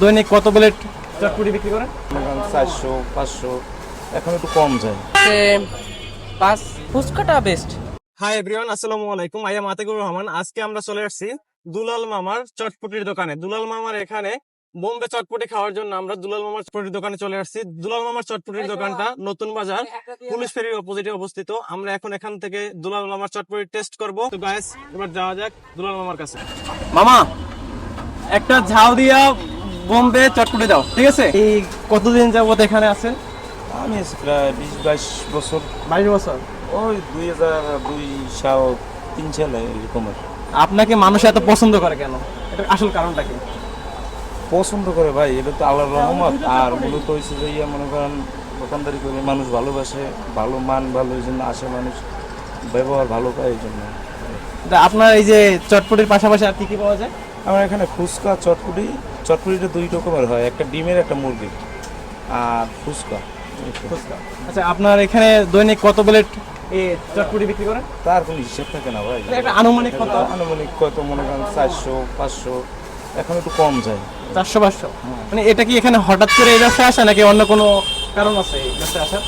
দৈনিক কত প্লেট চটপুটি বিক্রি করেন? চারশো পাঁচশো। এখন একটু কম যায়। পাঁচ ফুচকাটা বেস্ট হাই এভরিওয়ান আসসালামু আলাইকুম। আইয়া মাতেকুর রহমান। আজকে আমরা চলে আসছি দুলাল মামার চটপটির দোকানে। দুলাল মামার এখানে বোম্বে চটপটি খাওয়ার জন্য আমরা দুলাল মামার চটপটির দোকানে চলে আসছি। দুলাল মামার চটপটির দোকানটা নতুন বাজার পুলিশ ফেরির অপোজিটে অবস্থিত। আমরা এখন এখান থেকে দুলাল মামার চটপটি টেস্ট করব। তো গাইস এবার যাওয়া যাক দুলাল মামার কাছে। মামা একটা ঝাউ দিয়া বোম্বে চটপটি যাও ঠিক আছে? এই কতদিন যাবত এখানে আছেন? আমি আছি প্রায় বিশ বাইশ বছর। বাইশ বছর? ওই দুই হাজার দুই সাল তিন সালে এরকম আপনাকে মানুষ এত পছন্দ করে কেন? এটার আসল কারণটা কি? পছন্দ করে ভাই এটা তো আল্লাহর রহমত। আর মূলত হয়েছে যে ইয়া মনে করেন দোকানদারি করে মানুষ ভালোবাসে ভালো মান ভালো এই জন্য আসে মানুষ ব্যবহার ভালো পায় এই জন্য। তা আপনার এই যে চটপটির পাশাপাশি আর কি কি পাওয়া যায়? আমার এখানে ফুচকা চটপুটি চটপুটিটা দুই রকমের হয় একটা ডিমের একটা মুরগির। আর ফুচকা। তো। আচ্ছা আপনার এখানে দৈনিক কত প্লেট এই চটপটি বিক্রি করেন? তার কোনো হিসেব থাকে না ভাই। একটা আনুমানিক কত? আনুমানিক কত মনে করেন চারশো পাঁচশো এখন একটু কম যায়। চারশো পাঁচশো? মানে এটা কি এখানে হঠাৎ করে এই ব্যবসায় আসে নাকি অন্য কোনো কারণ আছে এই ব্যবসায় আসার?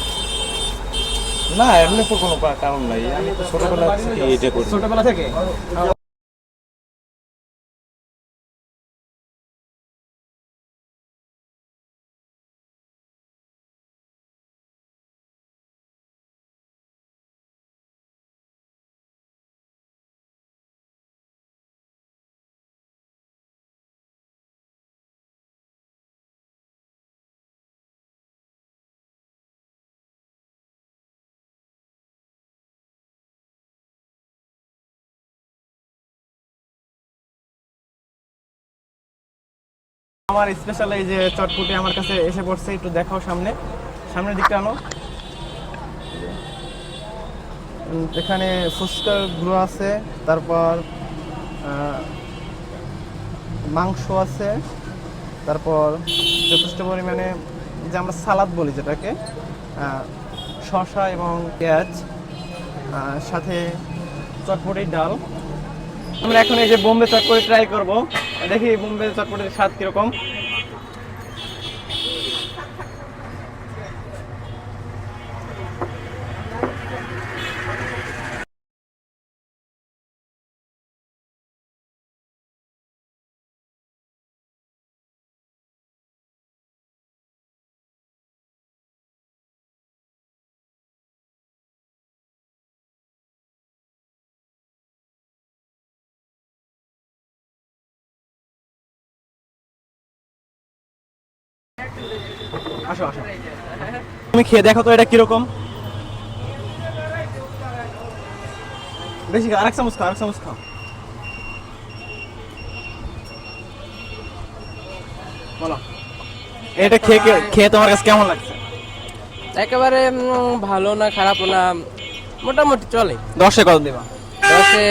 না এমনি তো কোনো কারণ নাই। আমি তো ছোটবেলা থেকে এটা করি। ছোটবেলা থেকে? আমার স্পেশাল এই যে চটপটি আমার কাছে এসে পড়ছে, একটু দেখাও সামনে। সামনের দিকটা আনো। এখানে ফুচকার গুঁড়ো আছে, তারপর মাংস আছে, তারপর যথেষ্ট পরিমাণে যে আমরা সালাদ বলি যেটাকে শসা এবং পেঁয়াজ সাথে চটপটির ডাল। আমরা এখন এই যে বোম্বে চটপটি ট্রাই করব। দেখি বোম্বে চটপটির স্বাদ কীরকম। আসো আসো। তুমি খেয়ে দেখো তো এটা কীরকম। বেশি চামচ খাও আরেক চামচ খাও। বলো। এটা খেয়ে খেয়ে তোমার কাছে কেমন লাগছে? একেবারে ভালো না খারাপ না মোটামুটি চলে। দশে কত দেবা? দশে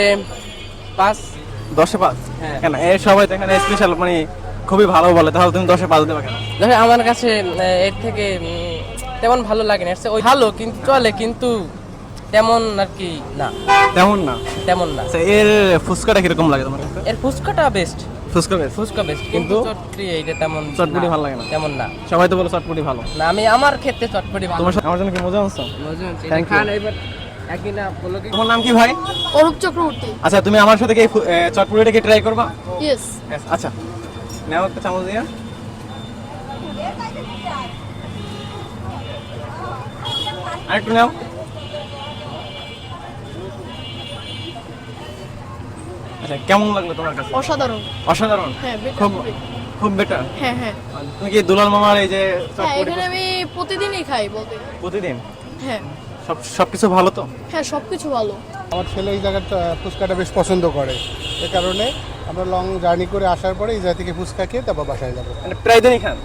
পাঁচ। দশে পাঁচ? হ্যাঁ। কেন? এর সবাই তো এখানে স্পেশাল মানে খুবই ভালো বলে তাহলে তুমি দশে পাঁচ দেবা কেন? দশে আমার কাছে এর থেকে তেমন ভালো লাগে না। ওই ভালো কিন্তু চলে কিন্তু তেমন আর কি না। তেমন না? তেমন না। আচ্ছা এর ফুচকাটা কীরকম লাগে তোমার কাছে? এর ফুচকাটা বেস্ট ফুচকা বেশ ফুচকা বেস্ট কিন্তু চটপটি এইটা তেমন চটপটি ভালো লাগে না। তেমন না। সবাই তো বলে চটপটি ভালো। না আমি আমার ক্ষেত্রে চটপটি ভালো। তোমার আমার জন্য কি মজা হচ্ছে? বুঝলেন? এটা Thank you. খান এবার একদিন না বলল কি? তোমার নাম কি ভাই? অরূপ চক্রবর্তী। আচ্ছা তুমি আমার সাথে কি চটপটিটা কি ট্রাই করবা? ইয়েস আচ্ছা নাও একটা চামচ দিয়ে। আরেকটু নাও। আচ্ছা কেমন লাগল তোমার কাছে? অসাধারণ। অসাধারণ? হ্যাঁ খুব খুব বেটার হ্যাঁ হ্যাঁ। তুমি কি দুলাল মামার এই যে হ্যাঁ এখানে আমি প্রতিদিনই খাই বলতে প্রতিদিন? হ্যাঁ। সব সবকিছু ভালো তো? হ্যাঁ সব কিছু ভালো। আমার ছেলে এই জায়গাটা ফুচকাটা বেশ পছন্দ করে। এ কারণে আমরা লং জার্নি করে আসার পরে এই জায়গা থেকে ফুচকা খেয়ে তারপর বাসায় যাব। মানে প্রায় দিনই খান?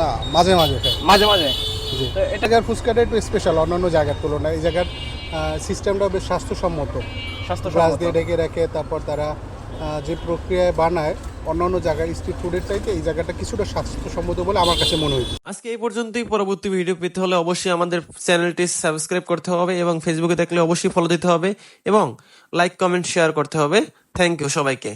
না মাঝে মাঝে খাই। মাঝে মাঝে? জি। তো এটা জায়গার ফুচকাটা একটু স্পেশাল অন্যান্য জায়গার তুলনায়। এই জায়গার সিস্টেমটা বেশ স্বাস্থ্যসম্মত। স্বাস্থ্য গ্লাস দিয়ে ঢেকে রাখে তারপর তারা যে প্রক্রিয়ায় বানায় অন্যান্য জায়গায় স্ট্রিট ফুডের চাইতে এই জায়গাটা কিছুটা স্বাস্থ্যসম্মত বলে আমার কাছে মনে হয়েছে। আজকে এই পর্যন্তই। পরবর্তী ভিডিও পেতে হলে অবশ্যই আমাদের চ্যানেলটি সাবস্ক্রাইব করতে হবে এবং ফেসবুকে দেখলে অবশ্যই ফলো দিতে হবে এবং লাইক কমেন্ট শেয়ার করতে হবে। থ্যাংক ইউ সবাইকে।